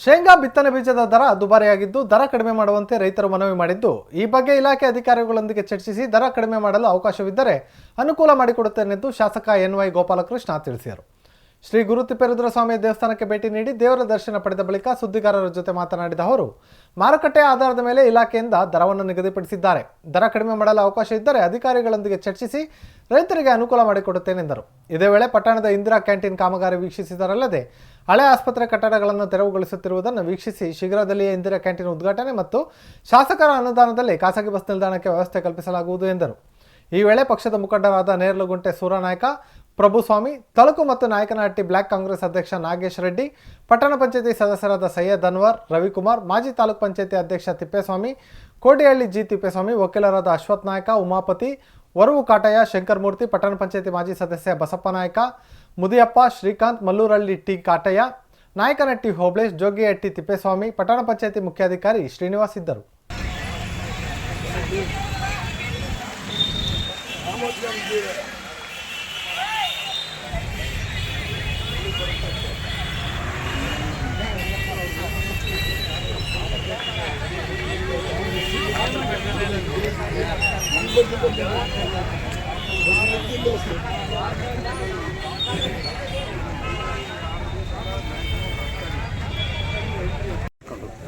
ಶೇಂಗಾ ಬಿತ್ತನೆ ಬೀಜದ ದರ ದುಬಾರಿಯಾಗಿದ್ದು, ದರ ಕಡಿಮೆ ಮಾಡುವಂತೆ ರೈತರು ಮನವಿ ಮಾಡಿದ್ದು. ಈ ಬಗ್ಗೆ ಇಲಾಖೆ ಅಧಿಕಾರಿಗಳೊಂದಿಗೆ ಚರ್ಚಿಸಿ ದರ ಕಡಿಮೆ ಮಾಡಲು ಅವಕಾಶವಿದ್ದರೆ ಅನುಕೂಲ ಮಾಡಿಕೊಡುತ್ತೇನೆಂದು ಶಾಸಕ ಎನ್ ವೈ ಗೋಪಾಲಕೃಷ್ಣ ತಿಳಿಸಿದರು. ಶ್ರೀ ಗುರುತಿಪ್ಪೇರುದ್ರ ಸ್ವಾಮಿ ದೇವಸ್ಥಾನಕ್ಕೆ ಭೇಟಿ ನೀಡಿ ದೇವರ ದರ್ಶನ ಪಡೆದ ಬಳಿಕ ಸುದ್ದಿಗಾರರ ಜೊತೆ ಮಾತನಾಡಿದ ಅವರು, ಮಾರುಕಟ್ಟೆ ಆಧಾರದ ಮೇಲೆ ಇಲಾಖೆಯಿಂದ ದರವನ್ನು ನಿಗದಿಪಡಿಸಿದ್ದಾರೆ. ದರ ಕಡಿಮೆ ಮಾಡಲು ಅವಕಾಶ ಇದ್ದರೆ ಅಧಿಕಾರಿಗಳೊಂದಿಗೆ ಚರ್ಚಿಸಿ ರೈತರಿಗೆ ಅನುಕೂಲ ಮಾಡಿಕೊಡುತ್ತೇನೆಂದರು ಇದೇ ವೇಳೆ ಪಟ್ಟಣದ ಇಂದಿರಾ ಕ್ಯಾಂಟೀನ್ ಕಾಮಗಾರಿ ವೀಕ್ಷಿಸಿದರಲ್ಲದೆ, ಹಳೆ ಆಸ್ಪತ್ರೆ ಕಟ್ಟಡಗಳನ್ನು ತೆರವುಗೊಳಿಸುತ್ತಿರುವುದನ್ನು ವೀಕ್ಷಿಸಿ ಶೀಘ್ರದಲ್ಲಿಯೇ ಇಂದಿರಾ ಕ್ಯಾಂಟೀನ್ ಉದ್ಘಾಟನೆ ಮತ್ತು ಶಾಸಕರ ಅನುದಾನದಲ್ಲಿ ಖಾಸಗಿ ಬಸ್ ನಿಲ್ದಾಣಕ್ಕೆ ವ್ಯವಸ್ಥೆ ಕಲ್ಪಿಸಲಾಗುವುದು ಎಂದರು. ಈ ವೇಳೆ ಪಕ್ಷದ ಮುಖಂಡರಾದ ನೇರ್ಲುಗುಂಟೆ ಸೂರನಾಯ್ಕ ಪ್ರಭುಸ್ವಾಮಿ, ತಾಲೂಕು ಮತ್ತು ನಾಯಕನಹಟ್ಟಿ ಬ್ಲಾಕ್ ಕಾಂಗ್ರೆಸ್ ಅಧ್ಯಕ್ಷ ನಾಗೇಶ್ ರೆಡ್ಡಿ, ಪಟ್ಟಣ ಪಂಚಾಯತಿ ಸದಸ್ಯರಾದ ಸೈಯದ್ ಅನ್ವರ್, ರವಿಕುಮಾರ್, ಮಾಜಿ ತಾಲೂಕ್ ಪಂಚಾಯತಿ ಅಧ್ಯಕ್ಷ ತಿಪ್ಪೇಸ್ವಾಮಿ, ಕೋಡಿಹಳ್ಳಿ ಜಿ ತಿಪ್ಪೇಸ್ವಾಮಿ, ವಕೀಲರಾದ ಅಶ್ವಥ್ ನಾಯಕ, ಉಮಾಪತಿ, ವರವು ಕಾಟಯ್ಯ, ಶಂಕರಮೂರ್ತಿ, ಪಟ್ಟಣ ಪಂಚಾಯತಿ ಮಾಜಿ ಸದಸ್ಯ ಬಸಪ್ಪ ನಾಯಕ, ಮುದಿಯಪ್ಪ, ಶ್ರೀಕಾಂತ್, ಮಲ್ಲೂರಳ್ಳಿ ಟಿ ಕಾಟಯ್ಯ, ನಾಯಕನಹಟ್ಟಿ ಹೋಬ್ಳೇಶ್ ಜೋಗಿಹಟ್ಟಿ ತಿಪ್ಪೇಸ್ವಾಮಿ, ಪಟ್ಟಣ ಪಂಚಾಯತಿ ಮುಖ್ಯಾಧಿಕಾರಿ ಶ್ರೀನಿವಾಸ್ ಇದ್ದರು.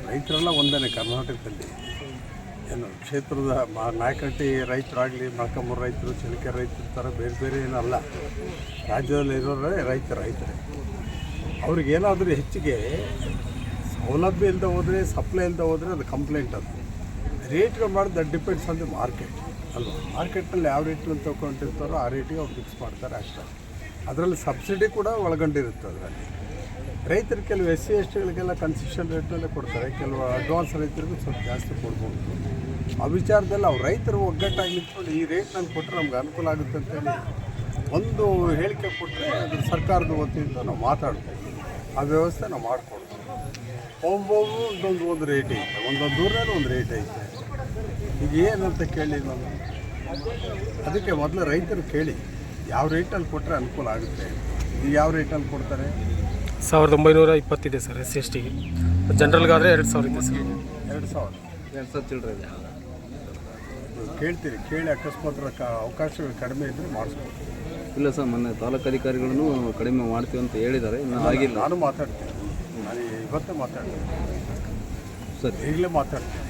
ರೈತರೆಲ್ಲ ಒಂದೇ ಕರ್ನಾಟಕದಲ್ಲಿ. ಏನು, ಕ್ಷೇತ್ರದ ಮಾ ನಾಯಕಟ್ಟಿ ರೈತರಾಗಲಿ ಮಳಕಮ್ಮೂರು ರೈತರು ಚಿಲಿಕೆರೆ ರೈತರು ಥರ ಬೇರೆ ಬೇರೆ ಏನಲ್ಲ ರಾಜ್ಯದಲ್ಲಿ ಇರೋರೇ ರೈತ ರೈತರೇ. ಅವ್ರಿಗೇನಾದರೂ ಹೆಚ್ಚಿಗೆ ಸೌಲಭ್ಯ ಇಲ್ಲದೆ ಹೋದರೆ ಸಪ್ಲೈ ಇಲ್ಲದೆ ಹೋದರೆ ಅದು ಕಂಪ್ಲೇಂಟ್ ಅದು. ರೇಟ್ಗಳು ಮಾಡೋದು that depends on the market ಅಲ್ವಾ? ಮಾರ್ಕೆಟ್ನಲ್ಲಿ ಯಾವ ರೇಟ್ನಲ್ಲಿ ತೊಗೊಂಡಿರ್ತಾರೋ ಆ ರೇಟಿಗೆ ಅವ್ರು ಫಿಕ್ಸ್ ಮಾಡ್ತಾರೆ ಅಷ್ಟೇ. ಅದರಲ್ಲಿ ಸಬ್ಸಿಡಿ ಕೂಡ ಒಳಗೊಂಡಿರುತ್ತೆ ಅದರಲ್ಲಿ. ರೈತರು ಕೆಲವು ಎಸ್ ಸಿ ಎಸ್ ಟಿಗಳಿಗೆಲ್ಲ ಕನ್ಸೆಷನ್ ರೇಟ್ನಲ್ಲೇ ಕೊಡ್ತಾರೆ. ಕೆಲವು ಅಡ್ವಾನ್ಸ್ ರೈತರಿಗೂ ಸ್ವಲ್ಪ ಜಾಸ್ತಿ ಕೊಡ್ಬೋದು. ಆ ವಿಚಾರದಲ್ಲಿ ಅವ್ರು ರೈತರು ಒಗ್ಗಟ್ಟಾಗಿ ನಿಂತ್ಕೊಂಡು ಈ ರೇಟ್ ನಾನು ಕೊಟ್ಟರೆ ನಮ್ಗೆ ಅನುಕೂಲ ಆಗುತ್ತೆ ಅಂತೇಳಿ ಒಂದು ಹೇಳಿಕೆ ಕೊಟ್ಟರೆ ಅದು ಸರ್ಕಾರದ ವತಿಯಿಂದ ನಾವು ಮಾತಾಡ್ತೀವಿ ಆ ವ್ಯವಸ್ಥೆ ನಾವು ಮಾಡಿಕೊಡ್ತೀವಿ. ಒಬ್ಬೊಬ್ಬರು ಒಂದೊಂದು ಒಂದು ರೇಟ್ ಐತೆ. ಒಂದೊಂದು ಊರಲ್ಲಿ ಒಂದು ರೇಟ್ ಐತೆ. ಈಗ ಏನಂತ ಕೇಳಿ ನಾನು. ಅದಕ್ಕೆ ಮೊದಲು ರೈತರು ಕೇಳಿ ಯಾವ ರೇಟಲ್ಲಿ ಕೊಟ್ಟರೆ ಅನುಕೂಲ ಆಗುತ್ತೆ? ಈಗ ಯಾವ ರೇಟಲ್ಲಿ ಕೊಡ್ತಾರೆ? ಸಾವಿರದ ಒಂಬೈನೂರ ಇಪ್ಪತ್ತಿದೆ ಸರ್ ಎಸ್ ಸಿ ಎಸ್ ಟಿಗೆ ಜನರಲ್ಗಾದರೆ ಎರಡು ಸಾವಿರ ಇದೆ ಸರ್. ಎರಡು ಸಾವಿರ. ಎರಡು ಸಾವಿರ ಚಿಲ್ಲರೆ ಇದೆ. ಕೇಳ್ತೀರಿ ಕೇಳಿ ಅಕಸ್ಮಾತ್ ಕ- ಅವಕಾಶಗಳು ಕಡಿಮೆ ಇದ್ದರೆ ಮಾಡಿಸ್ಬೋದು. ಇಲ್ಲ ಸರ್ ಮೊನ್ನೆ ತಾಲೂಕು ಅಧಿಕಾರಿಗಳನ್ನು ಕಡಿಮೆ ಮಾಡ್ತೀವಿ ಅಂತ ಹೇಳಿದ್ದಾರೆ ಇನ್ನೂ ಆಗಿಲ್ಲ. ನಾನು ಮಾತಾಡ್ತೀನಿ. ನಾನು ಇವತ್ತೇ ಮಾತಾಡ್ತೀನಿ. ಸರ್. ಈಗಲೇ ಮಾತಾಡ್ತೀನಿ.